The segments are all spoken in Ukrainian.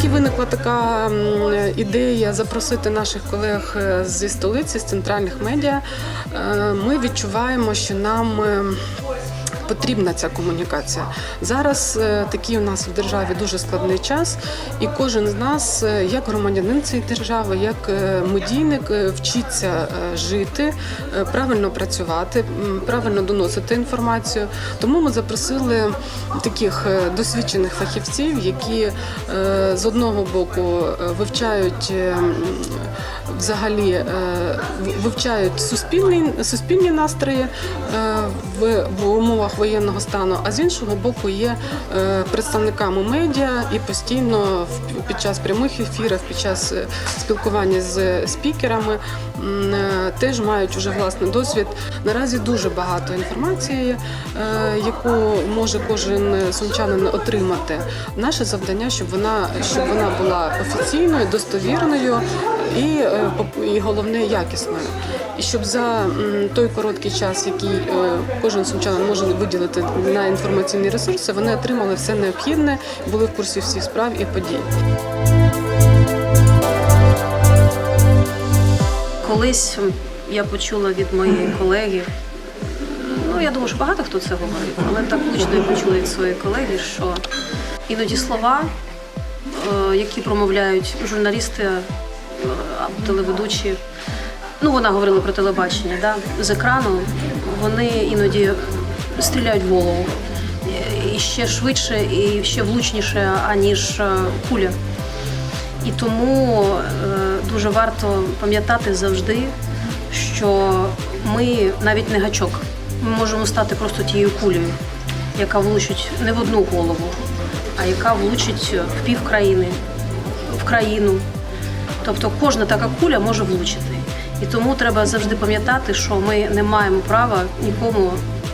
Звідки виникла така ідея запросити наших колег е, зі столиці, з центральних медіа? Е, Ми відчуваємо, що нам. Потрібна ця комунікація зараз. е, Такий у нас в державі дуже складний час, і кожен з нас, е, як громадянин цієї держави, як е, медійник, вчиться жити, правильно працювати, правильно доносити інформацію. Тому ми запросили таких досвідчених фахівців, які з одного боку вивчають взагалі вивчають суспільні, суспільні настрої в умовах воєнного стану, а з іншого боку є е, представниками медіа і постійно в- під час прямих ефірів, під час е, спілкування з спікерами е, теж мають уже власний досвід. Наразі дуже багато інформації, яку може кожен сумчанин отримати. Наше завдання, щоб вона щоб вона була офіційною, достовірною і, е, і головне якісною. І щоб за той короткий час, який е, кожен сумчанин може виділити на інформаційні ресурси, вони отримали все необхідне, були в курсі всіх справ і подій. Колись я почула від моєї колеги, ну я думаю, що багато хто це говорив, але так влучно я почула від своєї колеги, що іноді слова, е, які промовляють журналісти або телеведучі, ну вона говорила про телебачення, да, з екрану, вони іноді стріляють в голову. І ще швидше і ще влучніше, аніж е, куля. І тому е, дуже варто пам'ятати завжди, що ми навіть не гачок. Ми можемо стати просто тією кулею, яка влучить не в одну голову, а яка влучить в пів країни, в країну. Тобто кожна така куля може влучити. І тому треба завжди пам'ятати, що ми не маємо права нікому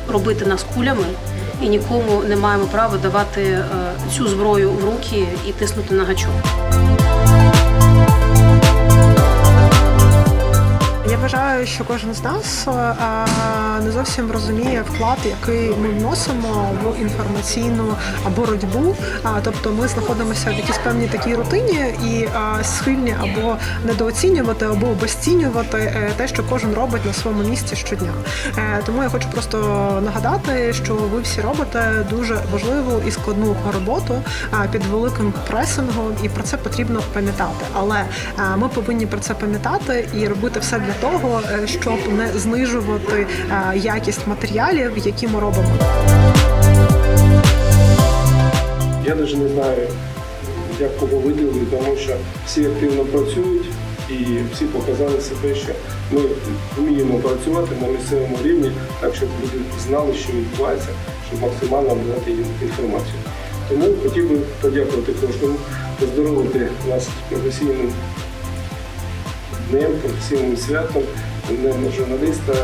робити нас кулями і нікому не маємо права давати е, цю зброю в руки і тиснути на гачок. Вважаю, що кожен з нас е, не зовсім розуміє вклад, який ми вносимо в інформаційну боротьбу. Тобто ми знаходимося в якійсь певній такій рутині і схильні або недооцінювати, або обесцінювати е, те, що кожен робить на своєму місці щодня. Е, Тому я хочу просто нагадати, що ви всі робите дуже важливу і складну роботу під великим пресингом, і про це потрібно пам'ятати. Але ми повинні про це пам'ятати і робити все для того, щоб не знижувати е, якість матеріалів, які ми робимо. Я навіть не знаю, як кого виділити, тому що всі активно працюють і всі показали себе, що ми вміємо працювати на місцевому рівні, так щоб люди знали, що відбувається, щоб максимально надати їм інформацію. Тому хотів би подякувати кожному, поздоровити нас професійним днем, професійним святом, днем журналіста.